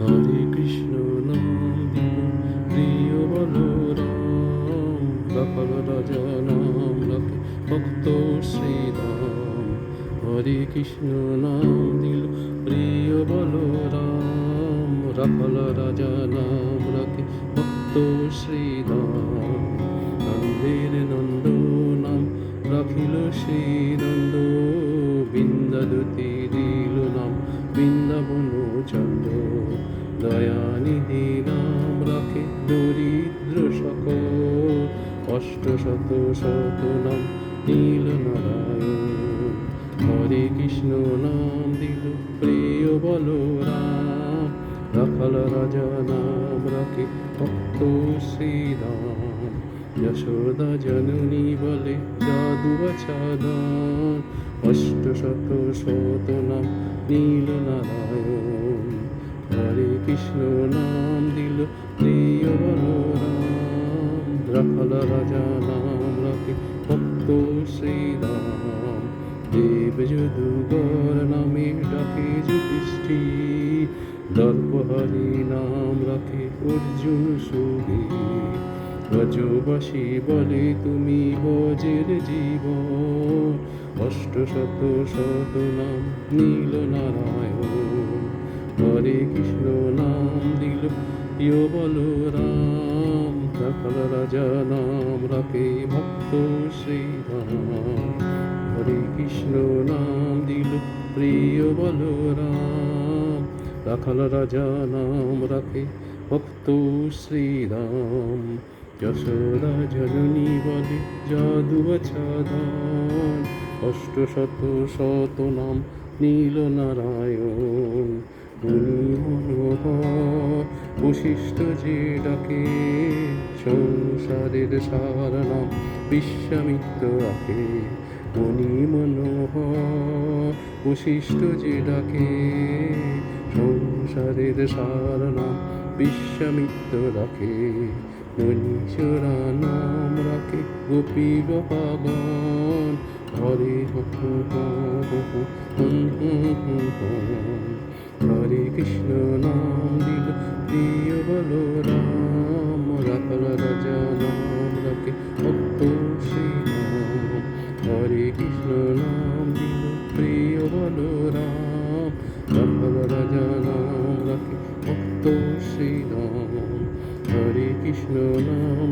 হরে কৃষ্ণ প্রিয় বলরাম রাখাল রাজা নাম রাখে ভক্ত শ্রীরাম। হরে কৃষ্ণ নাম দিল প্রিয় বলরাম রাখাল রাজা নাম রাখে ভক্ত শ্রীরাম। নন্দের অষ্ট শত নাম নীল নারায়ণ হরে কৃষ্ণ নাম দিল প্রিয় বলরাম। রাখাল রাজা নাম রাখে ভক্ত শ্রীরাম যশোদা জননী বলে জাদু আচ্ছাদন অষ্ট শত শত নাম নীল নারায়ণ হরে কৃষ্ণ নাম রাখাল রাজা নাম রাখে ভক্ত শ্রীরাম। দেব যদুগর নামে ডাকে যুধিষ্ঠি। দর্পহরি নাম রাখে অর্জুন সুগে ব্রজবাসী বলে, তুমি বজের জীবন। অষ্ট শত শত নাম নীল নারায়ণ। হরে কৃষ্ণ নাম দিল প্রিয় বলরাম। সকল রাজা নাম রাখে ভক্ত শ্রীরাম হরে কৃষ্ণ নাম দিল প্রিয় বলরাম রাখাল রাজা নাম রাখে ভক্ত শ্রীরাম যশোদা জননী বলে জাদু আচ্ছাদন অষ্ট শত শত নাম নীল নারায়ণ মুনি মনোহর বশিষ্ঠ সংসারের সার নাম বিশ্বামিত্র রাখে। মনি মনোহর বশিষ্ঠ যে ডাকে, সংসারের সার নাম বিশ্বামিত্র রাখে। নাম রাখে গোপী গহাগণ হরে। হরে কৃষ্ণ নাম দিল প্রিয় বলরাম। বলরাম রাম রাখে ভক্ত শ্রীরাম। হরে কৃষ্ণ নাম